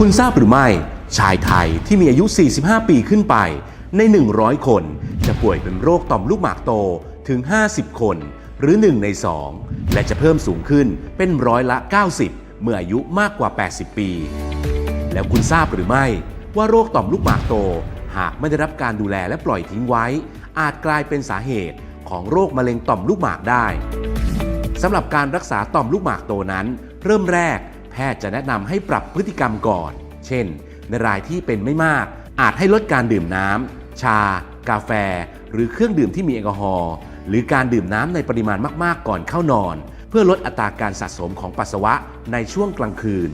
คุณทราบหรือไม่ ชายไทยที่มีอายุ 45 ปีขึ้นไปใน 100 คน จะป่วยเป็นโรคต่อมลูกหมากโตถึง 50 คน หรือ 1 ใน 2 และจะเพิ่มสูงขึ้นเป็นร้อยละ 90 เมื่ออายุมากกว่า 80 ปี แล้วคุณทราบหรือไม่ว่าโรคต่อมลูกหมากโต หากไม่ได้รับการดูแลและปล่อยทิ้งไว้ อาจกลายเป็นสาเหตุของโรคมะเร็งต่อมลูกหมากได้สำหรับการรักษาต่อมลูกหมากโตนั้น เริ่มแรก แพทย์จะแนะนำให้ปรับพฤติกรรมก่อน เช่น ในรายที่เป็นไม่มาก อาจให้ลดการดื่มน้ำ ชา กาแฟ หรือเครื่องดื่มที่มีแอลกอฮอล์ หรือการดื่มน้ำในปริมาณมากๆ ก่อนเข้านอน เพื่อลดอัตราการสะสมของปัสสาวะในช่วงกลางคืน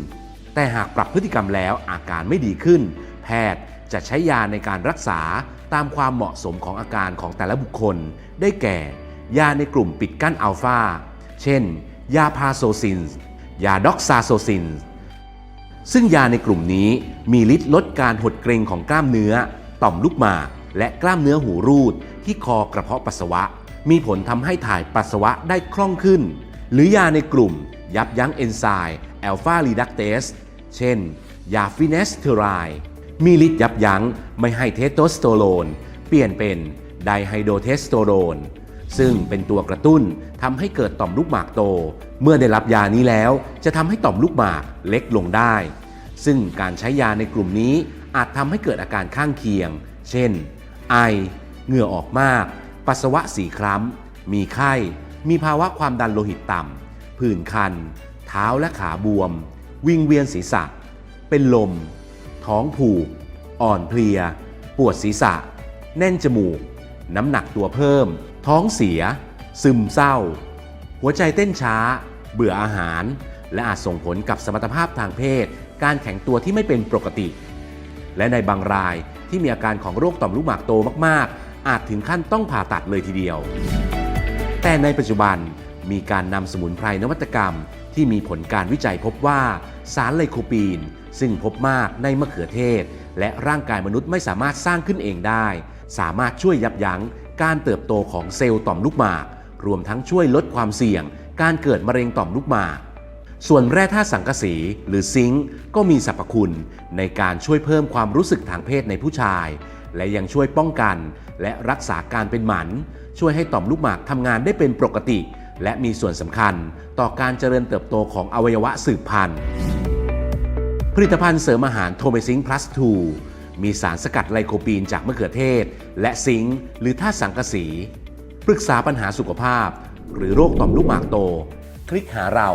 แต่หากปรับพฤติกรรมแล้วอาการไม่ดีขึ้น แพทย์จะใช้ยาในการรักษาตามความเหมาะสมของอาการของแต่ละบุคคล ได้แก่ ยาในกลุ่มปิดกั้นอัลฟา เช่น ยาพาโซซิน ยาด็อกซาโซซิน ซึ่งยาในกลุ่มนี้มีฤทธิ์ลดการหดเกร็งของกล้ามเนื้อ ต่อมลูกหมากและกล้ามเนื้อหูรูด ที่คอกระเพาะปัสสาวะ มีผลทำให้ถ่ายปัสสาวะได้คล่องขึ้น หรือยาในกลุ่ม ยับยั้งเอนไซม์แอลฟารีดักเตสเช่น ยาฟินเนสเทอไรมีฤทธิ์ยับยั้งไม่ให้เทสโทสเตอโรน เปลี่ยนเป็นไดไฮโดเทสโทโรน ซึ่งเป็นตัวกระตุ้นทำให้เกิดต่อมลูกหมากโต เมื่อได้รับยานี้แล้ว จะทำให้ต่อมลูกหมากเล็กลงได้ ซึ่งการใช้ยาในกลุ่มนี้อาจทำให้เกิดอาการข้างเคียง เช่น ไอ เหงื่อออกมาก ปัสสาวะสีคล้ำ มีไข้ มีภาวะความดันโลหิตต่ำผื่นคัน เท้าและขาบวม วิงเวียนศีรษะ เป็นลม ท้องผูก อ่อนเพลีย ปวดศีรษะ แน่นจมูก น้ำหนักตัวเพิ่ม ท้องเสีย ซึมเศร้า หัวใจเต้นช้า เบื่ออาหาร และอาจส่งผลกับสมรรถภาพทางเพศ การแข็งตัวที่ไม่เป็นปกติ และในบางรายที่มีอาการของโรคต่อมลูกหมากโตมาก ๆ อาจถึงขั้นต้องผ่าตัดเลยทีเดียว แต่ในปัจจุบันมีการนำสมุนไพรนวัตกรรม ที่มีผลการวิจัยพบว่าสารไลโคปีน ซึ่งพบมากในมะเขือเทศ และร่างกายมนุษย์ไม่สามารถสร้างขึ้นเองได้ สามารถช่วยยับยั้งการเติบโตของเซลล์ต่อมลูกหมาก รวมทั้งช่วยลดความเสี่ยง การเกิดมะเร็งต่อมลูกหมาก ส่วนแร่ธาตุสังกะสีหรือซิงค์ก็มีสรรพคุณ ในการช่วยเพิ่มความรู้สึกทางเพศในผู้ชาย และยังช่วยป้องกัน และรักษาการเป็นหมัน ช่วยให้ต่อมลูกหมากทำงานได้เป็นปกติ และมีส่วนสำคัญ ต่อการเจริญเติบโตของอวัยวะสืบพันธุ์ ผลิตภัณฑ์เสริมอาหารโทเมซิง plus 2 มีสารสกัดไลโคปีนจากมะเขือเทศ และซิงค์หรือธาตุสังกะสี ปรึกษาปัญหาสุขภาพ หรือโรคต่อมลูกหมากโต คลิกหาเรา